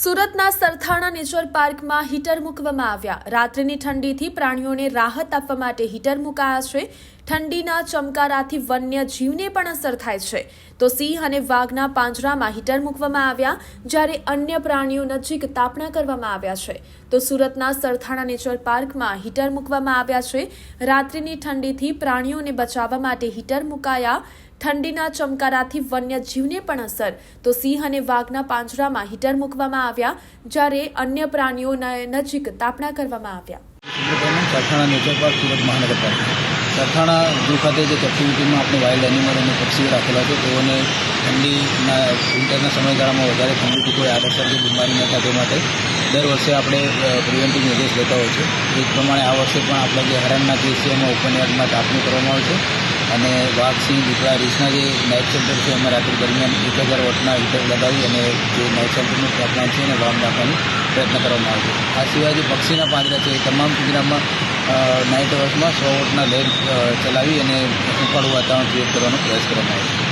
સુરતના સરથાણા નેચર પાર્કમાં હીટર મૂકવામાં આવ્યા. રાત્રિની ઠંડીથી પ્રાણીઓને રાહત આપવા માટે હીટર મુકાયા છે. ઠંડીના ચમકારાથી વન્ય જીવને પણ અસર થાય છે. તો સિંહ અને વાઘના પાંજરામાં હીટર મૂકવામાં આવ્યા, જ્યારે અન્ય પ્રાણીઓ નજીક તાપણા કરવામાં આવ્યા છે. તો સુરતના સરથાણા નેચર પાર્કમાં હીટર મૂકવામાં આવ્યા છે. રાત્રિની ઠંડીથી પ્રાણીઓને બચાવવા માટે હીટર મુકાયા. ઠંડીના ચમકારાથી વન્ય જીવને પણ અસર. તો સિંહ અને વાઘના પાંજરામાં હીટર મૂકવામાં આવ્યા, જ્યારે અન્ય પ્રાણીઓના નજીક તાપણા કરવામાં આવ્યા. સરથાણા નેચર પાર્ક, સુરત મહાનગરપાલિકા સરથાણા ઝૂ ખાતે જે કેપ્ટિવિટીમાં આપણે વાઇલ્ડ એનિમલ અને પક્ષીઓ રાખેલા છે, તેઓને ઠંડીના વિન્ટરના સમયગાળામાં વધારે ઠંડીથી કોઈ આડઅસર કે બીમારી ન તે માટે દર વર્ષે આપણે પ્રિવેન્ટિવ મેજર્સ લેતા હોય છે એ પ્રમાણે આ વર્ષે પણ આપણા જે હરણના કેસ છે એમાં ઓપન યાર્ડમાં કાપણી કરવામાં આવે છે અને વાઘ, સિંહ, દીપડા, રીસના જે નાઇટ શેલ્ટર છે એમાં રાત્રિ દરમિયાન એક હજાર વોટના હીટર લગાવી અને જે નાઇટ શેલ્ટરનું તાપમાન છે એને વામ રાખવાનો પ્રયત્ન કરવામાં આવે છે. આ સિવાય જે પક્ષીના પાંજરા છે એ તમામ પિંજરામાં નાઇટ અવર્સમાં સો વોટના લેમ્પ ચલાવી અને ઉકાળું વાતાવરણ ક્રિએટ કરવાનો પ્રયાસ કરવામાં આવે છે.